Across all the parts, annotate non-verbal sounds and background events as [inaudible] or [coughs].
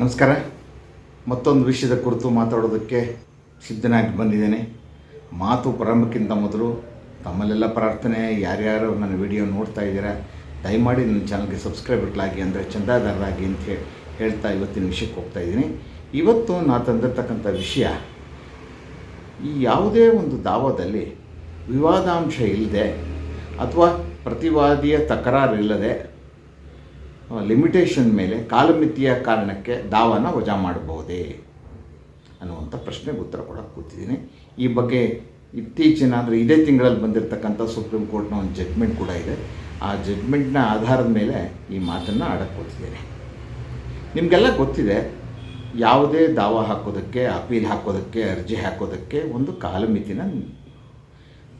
ನಮಸ್ಕಾರ. ಮತ್ತೊಂದು ವಿಷಯದ ಕುರಿತು ಮಾತಾಡೋದಕ್ಕೆ ಸಿದ್ಧನಾಗಿ ಬಂದಿದ್ದೇನೆ. ಮಾತು ಪ್ರಾರಂಭಕ್ಕಿಂತ ಮೊದಲು ತಮ್ಮಲ್ಲೆಲ್ಲ ಪ್ರಾರ್ಥನೆ, ಯಾರ್ಯಾರು ನನ್ನ ವಿಡಿಯೋ ನೋಡ್ತಾ ಇದ್ದೀರಾ, ದಯಮಾಡಿ ನನ್ನ ಚಾನಲ್ಗೆ ಸಬ್ಸ್ಕ್ರೈಬರ್ಗಳಾಗಿ ಅಂದರೆ ಚಂದಾದಾರರಾಗಿ ಅಂತ ಹೇಳಿ ಹೇಳ್ತಾ ಇವತ್ತಿನ ವಿಷಯಕ್ಕೆ ಹೋಗ್ತಾ ಇದ್ದೀನಿ. ಇವತ್ತು ನಾ ತಂದಿರ್ತಕ್ಕಂಥ ವಿಷಯ, ಈ ಯಾವುದೇ ಒಂದು ದಾವದಲ್ಲಿ ವಿವಾದಾಂಶ ಇಲ್ಲದೆ ಅಥವಾ ಪ್ರತಿವಾದಿಯ ತಕರಾರಿಲ್ಲದೆ ಲಿಮಿಟೇಷನ್ ಮೇಲೆ, ಕಾಲಮಿತಿಯ ಕಾರಣಕ್ಕೆ ದಾವನ ವಜಾ ಮಾಡಬಹುದೇ ಅನ್ನುವಂಥ ಪ್ರಶ್ನೆಗೆ ಉತ್ತರ ಕೊಡೋಕ್ಕೆ ಕೂತಿದ್ದೀನಿ. ಈ ಬಗ್ಗೆ ಇತ್ತೀಚಿನ, ಅಂದರೆ ಇದೇ ತಿಂಗಳಲ್ಲಿ ಬಂದಿರತಕ್ಕಂಥ ಸುಪ್ರೀಂ ಕೋರ್ಟ್ನ ಒಂದು ಜಡ್ಮೆಂಟ್ ಕೂಡ ಇದೆ. ಆ ಜಡ್ಮೆಂಟ್ನ ಆಧಾರದ ಮೇಲೆ ಈ ಮಾತನ್ನು ಆಡಕ್ಕೆ ಕೂತಿದ್ದೇನೆ. ನಿಮಗೆಲ್ಲ ಗೊತ್ತಿದೆ, ಯಾವುದೇ ದಾವ ಹಾಕೋದಕ್ಕೆ, ಅಪೀಲ್ ಹಾಕೋದಕ್ಕೆ, ಅರ್ಜಿ ಹಾಕೋದಕ್ಕೆ ಒಂದು ಕಾಲಮಿತಿನ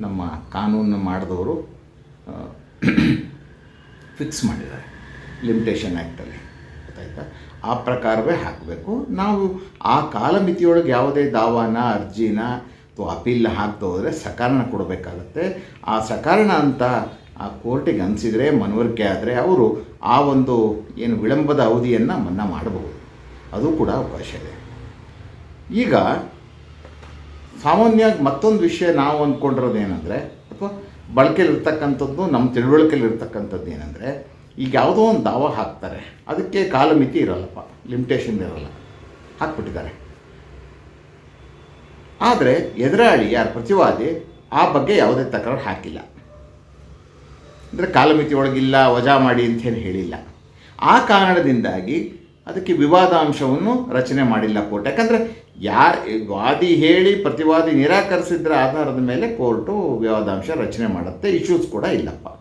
ನಮ್ಮ ಕಾನೂನು ಮಾಡಿದವರು ಫಿಕ್ಸ್ [coughs] ಮಾಡಿದ್ದಾರೆ. ಲಿಮಿಟೇಷನ್ ಆ್ಯಕ್ಟಲ್ಲಿ ಗೊತ್ತಾಯ್ತಾ? ಆ ಪ್ರಕಾರವೇ ಹಾಕಬೇಕು. ನಾವು ಆ ಕಾಲಮಿತಿಯೊಳಗೆ ಯಾವುದೇ ದಾವಾನ, ಅರ್ಜಿನ ಅಥವಾ ಅಪೀಲ್ ಹಾಕ್ತಾ ಹೋದರೆ ಸಕಾರಣ ಕೊಡಬೇಕಾಗತ್ತೆ. ಆ ಸಕಾರಣ ಅಂತ ಆ ಕೋರ್ಟಿಗೆ ಅನಿಸಿದರೆ, ಮನವರಿಕೆ ಆದರೆ ಅವರು ಆ ಒಂದು ಏನು ವಿಳಂಬದ ಅವಧಿಯನ್ನು ಮನ್ನಾ ಮಾಡಬಹುದು. ಅದು ಕೂಡ ಅವಕಾಶ ಇದೆ. ಈಗ ಸಾಮಾನ್ಯವಾಗಿ ಮತ್ತೊಂದು ವಿಷಯ ನಾವು ಅಂದ್ಕೊಂಡಿರೋದು ಏನಂದರೆ ಅಥವಾ ಬಳಕೆಯಲ್ಲಿರ್ತಕ್ಕಂಥದ್ದು, ನಮ್ಮ ತಿಳುವಳಿಕೆಯಲ್ಲಿರ್ತಕ್ಕಂಥದ್ದು ಏನಂದರೆ ಈಗ ಯಾವುದೋ ಒಂದು ದಾವ ಹಾಕ್ತಾರೆ. ಅದಕ್ಕೆ ಕಾಲಮಿತಿ ಇರಲ್ಲಪ್ಪ ಲಿಮಿಟೇಷನ್ ಇರಲ್ಲ. ಹಾಕ್ಬಿಟ್ಟಿದ್ದಾರೆ. ಆದರೆ ಎದುರಾಳಿ ಯಾರು ಪ್ರತಿವಾದಿ ಆ ಬಗ್ಗೆ ಯಾವುದೇ ತಕರಾರು ಹಾಕಿಲ್ಲ. ಅಂದರೆ ಕಾಲಮಿತಿ ಒಳಗಿಲ್ಲ, ವಜಾ ಮಾಡಿ ಅಂತೇನು ಹೇಳಿಲ್ಲ. ಆ ಕಾರಣದಿಂದಾಗಿ ಅದಕ್ಕೆ ವಿವಾದಾಂಶವನ್ನು ರಚನೆ ಮಾಡಿಲ್ಲ ಕೋರ್ಟ್. ಯಾಕಂದರೆ ಯಾ, ವಾದಿ ಹೇಳಿ ಪ್ರತಿವಾದಿ ನಿರಾಕರಿಸಿದ್ರ ಆಧಾರದ ಮೇಲೆ ಕೋರ್ಟು ವಿವಾದಾಂಶ ರಚನೆ ಮಾಡುತ್ತೆ ಇಶ್ಯೂಸ್ ಕೂಡ ಇಲ್ಲಪ್ಪ.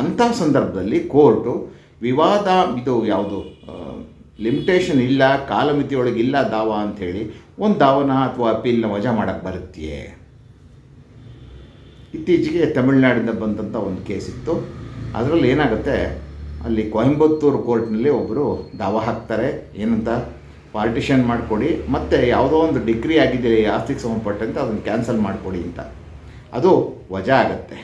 ಅಂಥ ಸಂದರ್ಭದಲ್ಲಿ ಕೋರ್ಟು ವಿವಾದ, ಇದು ಯಾವುದು ಲಿಮಿಟೇಷನ್ ಇಲ್ಲ ಕಾಲಮಿತಿಯೊಳಗೆ ಇಲ್ಲ ದಾವ ಅಂಥೇಳಿ ಒಂದು ದಾವನ ಅಥವಾ ಅಪೀಲ್ನ ವಜಾ ಮಾಡೋಕ್ಕೆ ಬರುತ್ತೆಯೇ? ಇತ್ತೀಚೆಗೆ ತಮಿಳ್ನಾಡಿಂದ ಬಂದಂಥ ಒಂದು ಕೇಸ್ ಇತ್ತು. ಅದರಲ್ಲಿ ಏನಾಗುತ್ತೆ, ಅಲ್ಲಿ ಕೊಯಂಬತ್ತೂರು ಕೋರ್ಟ್ನಲ್ಲಿ ಒಬ್ಬರು ದಾವ ಹಾಕ್ತಾರೆ. ಏನಂತ? ಪಾರ್ಟಿಷನ್ ಮಾಡಿಕೊಡಿ, ಮತ್ತು ಯಾವುದೋ ಒಂದು ಡಿಗ್ರಿ ಆಗಿದೆ ಆಸ್ತಿಗೆ ಸಂಬಂಧಪಟ್ಟಂತೆ ಅದನ್ನು ಕ್ಯಾನ್ಸಲ್ ಮಾಡಿಕೊಡಿ ಅಂತ. ಅದು ವಜಾ ಆಗುತ್ತೆ.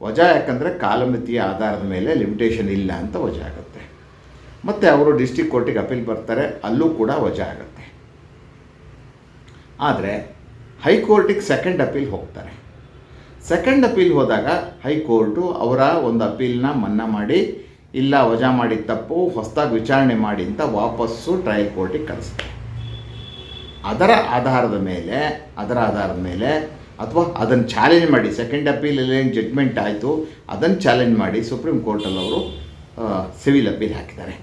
ವಜಾ ಯಾಕಂದರೆ ಕಾಲಮಿತಿಯ ಆಧಾರದ ಮೇಲೆ ಲಿಮಿಟೇಷನ್ ಇಲ್ಲ ಅಂತ ವಜಾ ಆಗುತ್ತೆ. ಮತ್ತು ಅವರು ಡಿಸ್ಟಿಕ್ ಕೋರ್ಟಿಗೆ ಅಪೀಲ್ ಬರ್ತಾರೆ, ಅಲ್ಲೂ ಕೂಡ ವಜಾ ಆಗುತ್ತೆ. ಆದರೆ ಹೈಕೋರ್ಟಿಗೆ ಸೆಕೆಂಡ್ ಅಪೀಲ್ ಹೋಗ್ತಾರೆ. ಸೆಕೆಂಡ್ ಅಪೀಲ್ ಹೋದಾಗ ಹೈಕೋರ್ಟು ಅವರ ಒಂದು ಅಪೀಲ್ನ ಮನ್ನಾ ಮಾಡಿ, ಇಲ್ಲ ವಜಾ ಮಾಡಿ ತಪ್ಪು, ಹೊಸದಾಗಿ ವಿಚಾರಣೆ ಮಾಡಿ ಅಂತ ವಾಪಸ್ಸು ಟ್ರಯಲ್ ಕೋರ್ಟಿಗೆ ಕಳಿಸ್ತಾರೆ. ಅದರ ಆಧಾರದ ಮೇಲೆ, ಅದರ ಆಧಾರದ ಮೇಲೆ ಅಥವಾ ಅದನ್ನು ಚಾಲೆಂಜ್ ಮಾಡಿ ಸೆಕೆಂಡ್ ಅಪೀಲಲ್ಲಿ ಏನು ಜಡ್ಮೆಂಟ್ ಆಯಿತು ಅದನ್ನು ಚಾಲೆಂಜ್ ಮಾಡಿ ಸುಪ್ರೀಂ ಕೋರ್ಟಲ್ಲಿ ಅವರು ಸಿವಿಲ್ ಅಪೀಲ್ ಹಾಕಿದ್ದಾರೆ.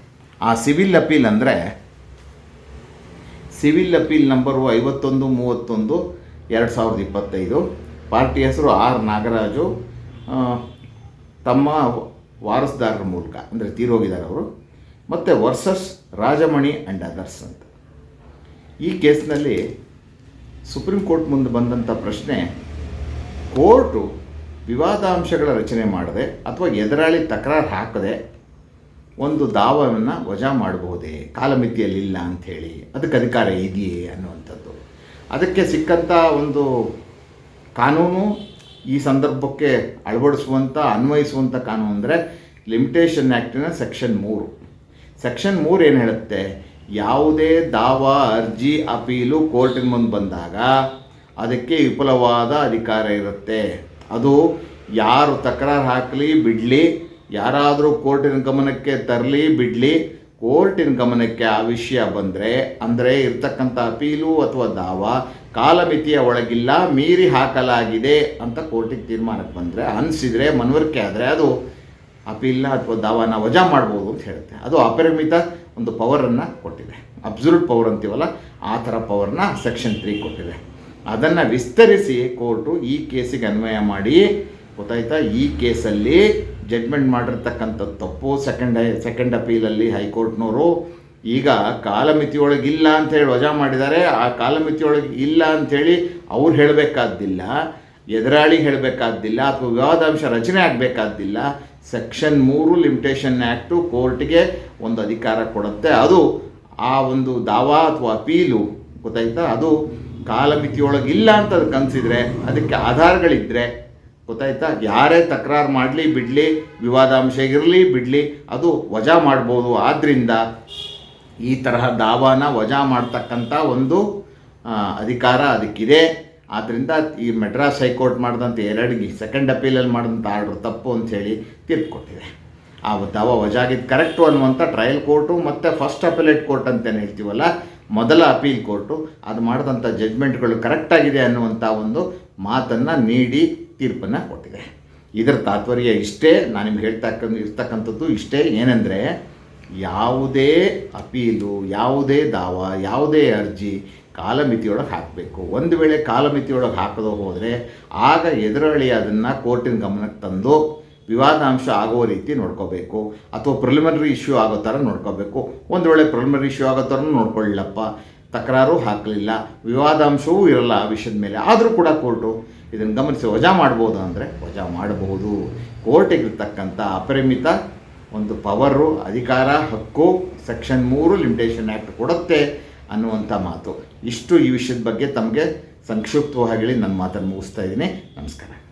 ಆ ಸಿವಿಲ್ ಅಪೀಲ್ ಅಂದರೆ ಸಿವಿಲ್ ಅಪೀಲ್ ನಂಬರು ಐವತ್ತೊಂದು, ಮೂವತ್ತೊಂದು, ಎರಡು ಸಾವಿರದ ಇಪ್ಪತ್ತೈದು. ಪಾರ್ಟಿ ಹೆಸರು ಆರ್ ನಾಗರಾಜು. ತಮ್ಮ ವಾರಸ್ದಾರರ ಮೂಲಕ, ಅಂದರೆ ತೀರೋಗಿದ್ದಾರೆ ಅವರು. ಮತ್ತು ವರ್ಸಸ್ ರಾಜಮಣಿ ಆ್ಯಂಡ್ ಅದರ್ಸ್ ಅಂತ. ಈ ಕೇಸ್ನಲ್ಲಿ ಸುಪ್ರೀಂ ಕೋರ್ಟ್ ಮುಂದೆ ಬಂದಂಥ ಪ್ರಶ್ನೆ, ಕೋರ್ಟು ವಿವಾದಾಂಶಗಳ ರಚನೆ ಮಾಡದೆ ಅಥವಾ ಎದುರಾಳಿ ತಕರಾರು ಹಾಕದೆ ಒಂದು ದಾವವನ್ನು ವಜಾ ಮಾಡಬಹುದೇ? ಕಾಲಮಿತಿಯಲ್ಲಿಲ್ಲ ಅಂಥೇಳಿ. ಅದಕ್ಕೆ ಅಧಿಕಾರ ಇದೆಯೇ ಅನ್ನುವಂಥದ್ದು. ಅದಕ್ಕೆ ಸಿಕ್ಕಂಥ ಒಂದು ಕಾನೂನು ಈ ಸಂದರ್ಭಕ್ಕೆ ಅಳವಡಿಸುವಂಥ ಅನ್ವಯಿಸುವಂಥ ಕಾನೂನು ಅಂದರೆ ಲಿಮಿಟೇಷನ್ ಆ್ಯಕ್ಟಿನ ಸೆಕ್ಷನ್ ಮೂರು. ಸೆಕ್ಷನ್ ಮೂರು ಏನು ಹೇಳುತ್ತೆ? ಯಾವುದೇ ದಾವ ಅರ್ಜಿ ಅಪೀಲು ಕೋರ್ಟಿನ ಮುಂದೆ ಬಂದಾಗ ಅದಕ್ಕೆ ವಿಪುಲವಾದ ಅಧಿಕಾರ ಇರುತ್ತೆ. ಅದು ಯಾರು ತಕರಾರು ಹಾಕಲಿ, ಬಿಡಲಿ, ಯಾರಾದರೂ ಕೋರ್ಟಿನ ಗಮನಕ್ಕೆ ತರಲಿ, ಬಿಡಲಿ, ಕೋರ್ಟಿನ ಗಮನಕ್ಕೆ ಆ ವಿಷಯ ಬಂದರೆ, ಅಂದರೆ ಇರ್ತಕ್ಕಂಥ ಅಪೀಲು ಅಥವಾ ದಾವ ಕಾಲಮಿತಿಯ ಒಳಗಿಲ್ಲ, ಮೀರಿ ಹಾಕಲಾಗಿದೆ ಅಂತ ಕೋರ್ಟಿಗೆ ತೀರ್ಮಾನಕ್ಕೆ ಬಂದರೆ, ಅನಿಸಿದರೆ, ಮನವರಿಕೆ ಆದರೆ ಅದು ಅಪೀಲ್ನ ಅಥವಾ ದಾವಾನ ವಜಾ ಮಾಡ್ಬೋದು ಅಂತ ಹೇಳುತ್ತೆ. ಅದು ಅಪರಿಮಿತ ಒಂದು ಪವರನ್ನು ಕೊಟ್ಟಿದೆ. ಅಬ್ಸಲ್ಯೂಟ್ ಪವರ್ ಅಂತೀವಲ್ಲ, ಆ ಥರ ಪವರ್ನ ಸೆಕ್ಷನ್ ತ್ರೀ ಕೊಟ್ಟಿದೆ. ಅದನ್ನು ವಿಸ್ತರಿಸಿ ಕೋರ್ಟು ಈ ಕೇಸಿಗೆ ಅನ್ವಯ ಮಾಡಿ. ಗೊತ್ತಾಯ್ತಾ? ಈ ಕೇಸಲ್ಲಿ ಜಡ್ಮೆಂಟ್ ಮಾಡಿರ್ತಕ್ಕಂಥ ತಪ್ಪು. ಸೆಕೆಂಡ್ ಸೆಕೆಂಡ್ ಅಪೀಲಲ್ಲಿ ಹೈಕೋರ್ಟ್ನವರು ಈಗ ಕಾಲಮಿತಿಯೊಳಗೆ ಇಲ್ಲ ಅಂತೇಳಿ ವಜಾ ಮಾಡಿದ್ದಾರೆ. ಆ ಕಾಲಮಿತಿಯೊಳಗೆ ಇಲ್ಲ ಅಂಥೇಳಿ ಅವ್ರು ಹೇಳಬೇಕಾದ್ದಿಲ್ಲ. ಎದುರಾಳಿ ಹೇಳಬೇಕಾದ್ದಿಲ್ಲ ಅಥವಾ ವಿವಾದಾಂಶ ರಚನೆ ಆಗಬೇಕಾದ್ದಿಲ್ಲ ಸೆಕ್ಷನ್ ಮೂರು ಲಿಮಿಟೇಷನ್ ಆ್ಯಕ್ಟು ಕೋರ್ಟ್ಗೆ ಒಂದು ಅಧಿಕಾರ ಕೊಡುತ್ತೆ. ಅದು ಆ ಒಂದು ದಾವಾ ಅಥವಾ ಅಪೀಲು, ಗೊತ್ತಾಯ್ತಾ? ಅದು ಕಾಲಮಿತಿಯೊಳಗೆ ಇಲ್ಲ ಅಂತ ಅದಕ್ಕೆ ಕನಸಿದ್ರೆ, ಅದಕ್ಕೆ ಆಧಾರಗಳಿದ್ದರೆ ಗೊತ್ತಾಯ್ತಾ? ಯಾರೇ ತಕರಾರು ಮಾಡಲಿ, ಬಿಡಲಿ, ವಿವಾದಾಂಶ ಇರಲಿ, ಬಿಡಲಿ, ಅದು ವಜಾ ಮಾಡ್ಬೋದು. ಆದ್ದರಿಂದ ಈ ತರಹ ದಾವಾನ ವಜಾ ಮಾಡ್ತಕ್ಕಂಥ ಒಂದು ಅಧಿಕಾರ ಅದಕ್ಕಿದೆ. ಆದ್ದರಿಂದ ಈ ಮೆಡ್ರಾಸ್ ಹೈಕೋರ್ಟ್ ಮಾಡಿದಂಥ ಎರಡು ಸೆಕೆಂಡ್ ಅಪೀಲಲ್ಲಿ ಮಾಡಿದಂಥ ಆರ್ಡ್ರ್ ತಪ್ಪು ಅಂಥೇಳಿ ತೀರ್ಪು ಕೊಟ್ಟಿದೆ ಆ ದಾವ ವಜಾಗಿದ್ದು ಕರೆಕ್ಟು ಅನ್ನುವಂಥ ಟ್ರಯಲ್ ಕೋರ್ಟು ಮತ್ತು ಫಸ್ಟ್ ಅಪೀಲೇಟ್ ಕೋರ್ಟ್ ಅಂತೇನು ಹೇಳ್ತೀವಲ್ಲ, ಮೊದಲ ಅಪೀಲ್ ಕೋರ್ಟು ಅದು ಮಾಡಿದಂಥ ಜಡ್ಮೆಂಟ್ಗಳು ಕರೆಕ್ಟಾಗಿದೆ ಅನ್ನುವಂಥ ಒಂದು ಮಾತನ್ನು ನೀಡಿ ತೀರ್ಪನ್ನು ಕೊಟ್ಟಿದೆ. ಇದರ ತಾತ್ಪರ್ಯ ಇಷ್ಟೇ, ನಾನು ನಿಮ್ಗೆ ಹೇಳ್ತಾ ಇರ್ತಕ್ಕಂಥದ್ದು ಇಷ್ಟೇ ಏನಂದರೆ, ಯಾವುದೇ ಅಪೀಲು ಯಾವುದೇ ದಾವ, ಯಾವುದೇ ಅರ್ಜಿ ಕಾಲಮಿತಿಯೊಳಗೆ ಹಾಕಬೇಕು. ಒಂದು ವೇಳೆ ಕಾಲಮಿತಿಯೊಳಗೆ ಹಾಕದೆ ಹೋದರೆ ಆಗ ಎದುರಾಳಿ ಅದನ್ನು ಕೋರ್ಟಿನ ಗಮನಕ್ಕೆ ತಂದು ವಿವಾದಾಂಶ ಆಗೋ ರೀತಿ ನೋಡ್ಕೋಬೇಕು. ಅಥವಾ ಪ್ರಿಲಿಮಿನರಿ ಇಶ್ಯೂ ಆಗೋ ಥರ ನೋಡ್ಕೋಬೇಕು. ಒಂದು ವೇಳೆ ಪ್ರಿಲಿಮಿನರಿ ಇಶ್ಯೂ ಆಗೋ ಥರ ನೋಡ್ಕೊಳ್ಳಪ್ಪ ತಕರಾರು ಹಾಕಲಿಲ್ಲ. ವಿವಾದಾಂಶವೂ ಇರಲ್ಲ ಆ ವಿಷಯದ ಮೇಲೆ. ಆದರೂ ಕೂಡ ಕೋರ್ಟು ಇದನ್ನು ಗಮನಿಸಿ ವಜಾ ಮಾಡ್ಬೋದು ಅಂದರೆ ವಜಾ ಮಾಡಬಹುದು ಕೋರ್ಟಿಗಿರ್ತಕ್ಕಂಥ ಅಪರಿಮಿತ ಒಂದು ಪವರು, ಅಧಿಕಾರ, ಹಕ್ಕು, ಸೆಕ್ಷನ್ ಮೂರು, ಲಿಮಿಟೇಷನ್ ಆ್ಯಕ್ಟ್ ಕೊಡುತ್ತೆ. ಅನ್ನುವಂಥ ಮಾತು. ಇಷ್ಟು ಈ ವಿಷಯದ ಬಗ್ಗೆ ತಮಗೆ ಸಂಕ್ಷಿಪ್ತವಾಗಿ ಹೇಳಿ ನನ್ನ ಮಾತನ್ನು ಮುಗಿಸ್ತಾ ಇದ್ದೀನಿ. ನಮಸ್ಕಾರ.